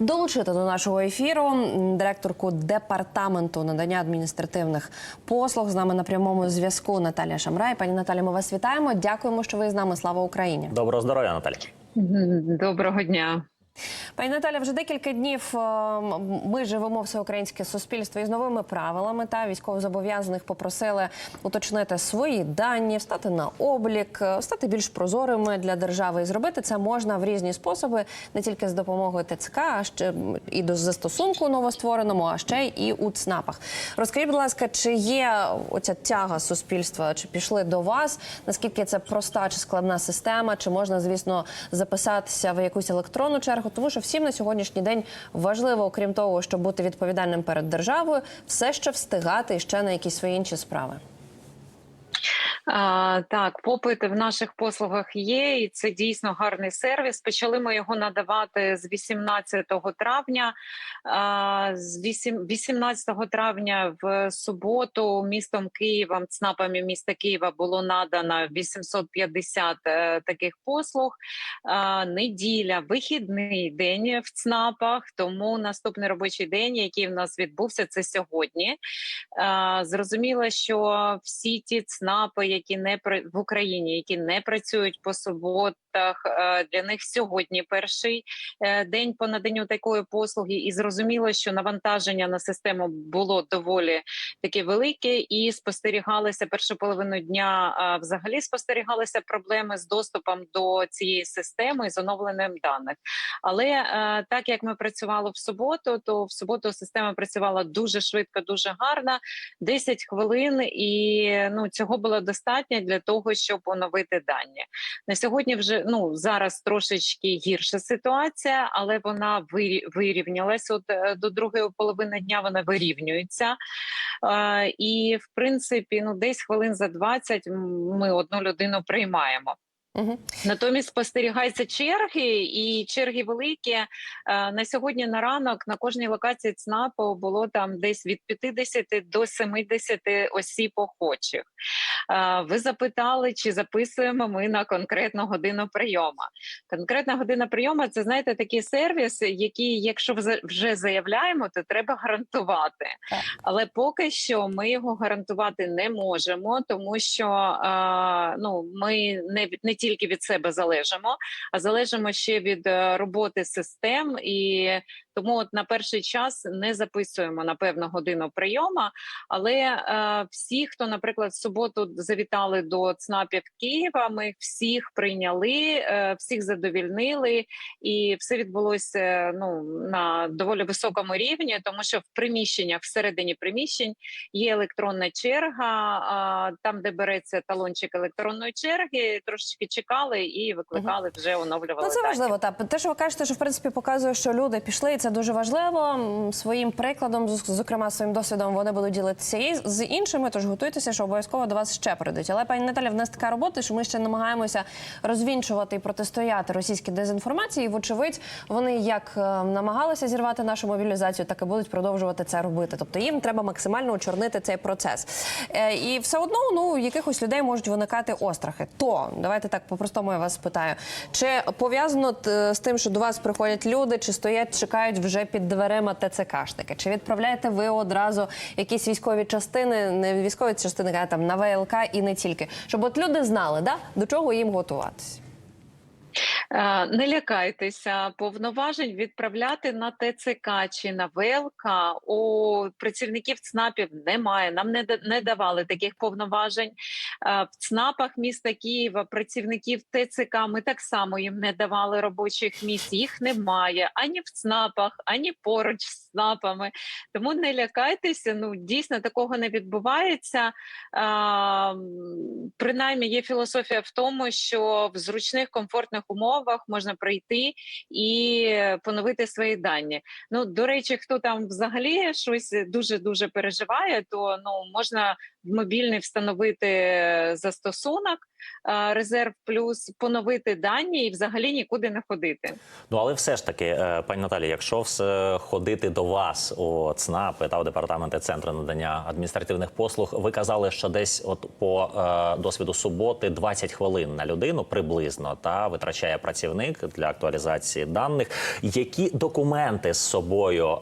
долучити до нашого ефіру директорку департаменту надання адміністративних послуг. З нами на прямому зв'язку Наталія Шамрай. Пані Наталі, ми вас вітаємо. Дякуємо, що ви з нами. Слава Україні. Доброго здоров'я, Наталі. Доброго дня. Пані Наталя, вже декілька днів е, ми живемо всеукраїнське суспільство із новими правилами. Та військовозобов'язаних попросили уточнити свої дані, встати на облік, е, стати більш прозорими для держави. І зробити це можна в різні способи, не тільки з допомогою ТЦК, а ще і до застосунку новоствореному, а ще і у ЦНАПах. Розкажіть, будь ласка, чи є оця тяга суспільства, чи пішли до вас? Наскільки це проста чи складна система? Чи можна, звісно, записатися в якусь електронну чергу? Тому що всім на сьогоднішній день важливо, окрім того, щоб бути відповідальним перед державою, все ще встигати ще на якісь свої інші справи. А, так, попит в наших послугах є, і це дійсно гарний сервіс. Почали ми його надавати з 18 травня. А, з 8, 18 травня в суботу містом Києвом, ЦНАПами міста Києва було надано 850 е, таких послуг. А, неділя, вихідний день в ЦНАПах, тому наступний робочий день, який в нас відбувся, це сьогодні. Е, Зрозуміло, що всі ті ЦНАПи, які не при- в Україні, які не працюють по суботах, е, для них сьогодні перший е, день по наданню такої послуги, і зрозуміло, що навантаження на систему було доволі таке велике, і спостерігалися першу половину дня. е, Взагалі спостерігалися проблеми з доступом до цієї системи з оновленням даних. Але так як ми працювали в суботу, то в суботу система працювала дуже швидко, дуже гарно. 10 хвилин, і ну цього було достатньо для того, щоб оновити дані. На сьогодні вже ну зараз трошечки гірша ситуація, але вона вирі- вирівнялась. От е, до другої половини дня вона вирівнюється. Е, і в принципі, ну десь хвилин за 20 ми одну людину приймаємо. Угу. Натомість спостерігаються черги, і черги великі. Е, На сьогодні на ранок на кожній локації ЦНАПу було там десь від 50 до 70 осіб охочих. Е, Ви запитали, чи записуємо ми на конкретну годину прийому. Конкретна година прийому це знаєте такий сервіс, який, якщо вже- заявляємо, то треба гарантувати. Але поки що ми його гарантувати не можемо, тому що е, ну ми не не тільки від себе залежимо, а залежимо ще від е, роботи систем і. Тому от на перший час не записуємо на певну годину прийому, але е, всі, хто, наприклад, в суботу завітали до ЦНАПів Києва, ми всіх прийняли, е, всіх задовільнили, і все відбулося е, ну на доволі високому рівні, тому що в приміщеннях, всередині приміщень є електронна черга. А, там, де береться талончик електронної черги, трошечки чекали і викликали вже оновлювали. Ну, це дані. важливо. Та те, що ви кажете, що в принципі показує, що люди пішли, це дуже важливо. Своїм прикладом, зокрема своїм досвідом, вони будуть ділитися і з іншими. Тож готуйтеся, що обов'язково до вас ще прийдуть. Але пані Наталя, в нас така робота, що ми ще намагаємося розвінчувати і протистояти російській дезінформації. Вочевидь, вони як е, намагалися зірвати нашу мобілізацію, так і будуть продовжувати це робити. Тобто їм треба максимально очорнити цей процес. Е, І все одно ну якихось людей можуть виникати острахи. То давайте так по-простому я вас питаю. Чи пов'язано з тим, що до вас приходять люди, чи стоять, чекають вже під дверима ТЦКшники? Чи відправляєте ви одразу якісь військові частини, не військові частини, а там на ВЛК і не тільки, щоб от люди знали, да до чого їм готуватися? Е, Не лякайтеся, повноважень відправляти на ТЦК чи на ВЛК у працівників ЦНАПів немає. Нам не не давали таких повноважень. Е, В ЦНАПах міста Києва працівників ТЦК ми так само їм не давали робочих місць. Їх немає ані в ЦНАПах, ані поруч з ЦНАПами. Тому не лякайтеся. Ну дійсно такого не відбувається. А, принаймні є філософія в тому, що в зручних комфортних умовах можна прийти і поновити свої дані. Ну до речі, хто там взагалі щось дуже дуже переживає, то ну можна в мобільний встановити застосунок. Е, резерв плюс, поновити дані і взагалі нікуди не ходити. Ну але все ж таки, е, пані Наталі, якщо все ходити до вас у ЦНАПи та у департаменти центру надання адміністративних послуг, ви казали, що десь от по е, досвіду суботи 20 хвилин на людину приблизно та витрачає працівник для актуалізації даних. Які документи з собою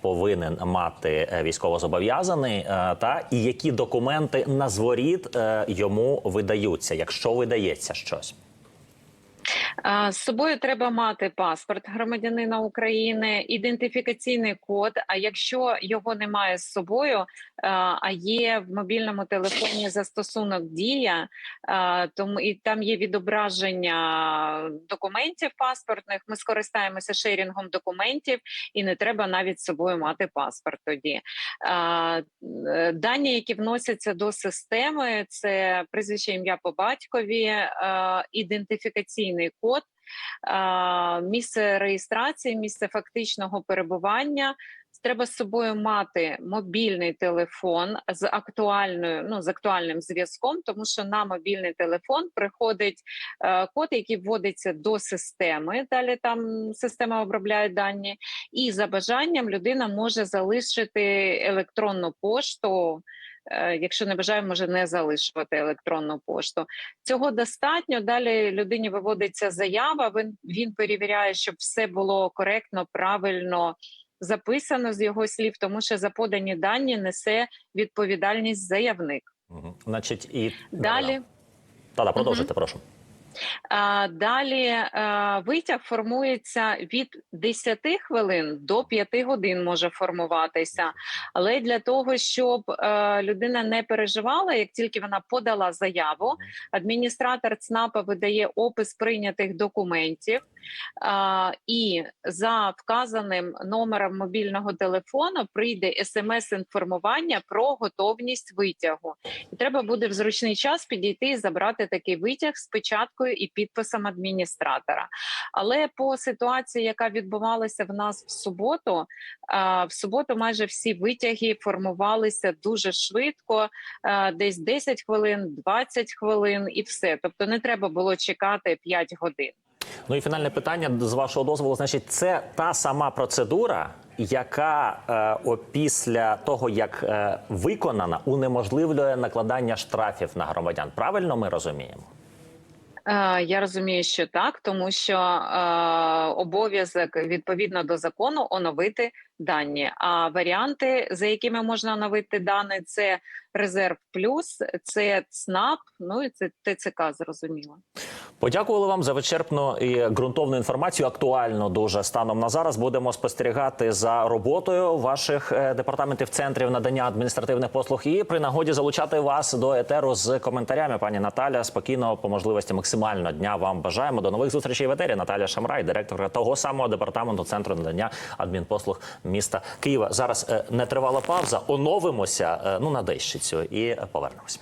повинен мати військовозобов'язаний, та і які документи на зворіт йому видаються, якщо видається щось? З собою треба мати паспорт громадянина України, ідентифікаційний код. А якщо його немає з собою, а, є в мобільному телефоні застосунок Дія, тому і там є відображення документів паспортних. Ми скористаємося шерінгом документів, і не треба навіть з собою мати паспорт. Тоді дані, які вносяться до системи, це прізвище ім'я по батькові, ідентифікаційний код. А, Місце реєстрації, місце фактичного перебування. Треба з собою мати мобільний телефон з актуальною, ну з актуальним зв'язком, тому що на мобільний телефон приходить е, код, який вводиться до системи. Далі там система обробляє дані, і за бажанням людина може залишити електронну пошту. Е, Якщо не бажає, може не залишувати електронну пошту. Цього достатньо. Далі людині виводиться заява. Він він перевіряє, щоб все було коректно, правильно записано з його слів, тому що за подані дані несе відповідальність заявник. Угу. Значить, і Далі. та да, продовжуйте, прошу. А, Далі е, витяг формується від 10 хвилин до 5 годин може формуватися. Але для того, щоб е, людина не переживала, як тільки вона подала заяву, адміністратор ЦНАПа видає опис прийнятих документів. І за вказаним номером мобільного телефону прийде смс-інформування про готовність витягу. І треба буде в зручний час підійти і забрати такий витяг з печаткою і підписом адміністратора. Але по ситуації, яка відбувалася в нас в суботу, в суботу майже всі витяги формувалися дуже швидко, десь 10 хвилин, 20 хвилин, і все. Тобто не треба було чекати 5 годин. Ну і фінальне питання з вашого дозволу. Значить, це та сама процедура, яка е, опісля того, як е, виконана, унеможливлює накладання штрафів на громадян. Правильно ми розуміємо? Е, Я розумію, що так, тому що е, обов'язок відповідно до закону оновити дані. А варіанти, за якими можна оновити дані, це резерв плюс, це ЦНАП, ну і це ТЦК. Зрозуміло. Подякували вам за вичерпну і ґрунтовну інформацію. Актуально дуже станом на зараз. Будемо спостерігати за роботою ваших е, департаментів центрів надання адміністративних послуг і при нагоді залучати вас до етеру з коментарями. Пані Наталя, спокійно по можливості максимально дня вам бажаємо. До нових зустрічей в етері. Наталя Шамрай, директорка того самого департаменту центру надання адмінпослуг міста Києва. Зараз нетривала не тривала пауза. Оновимося е, ну на дещицю і повернемось.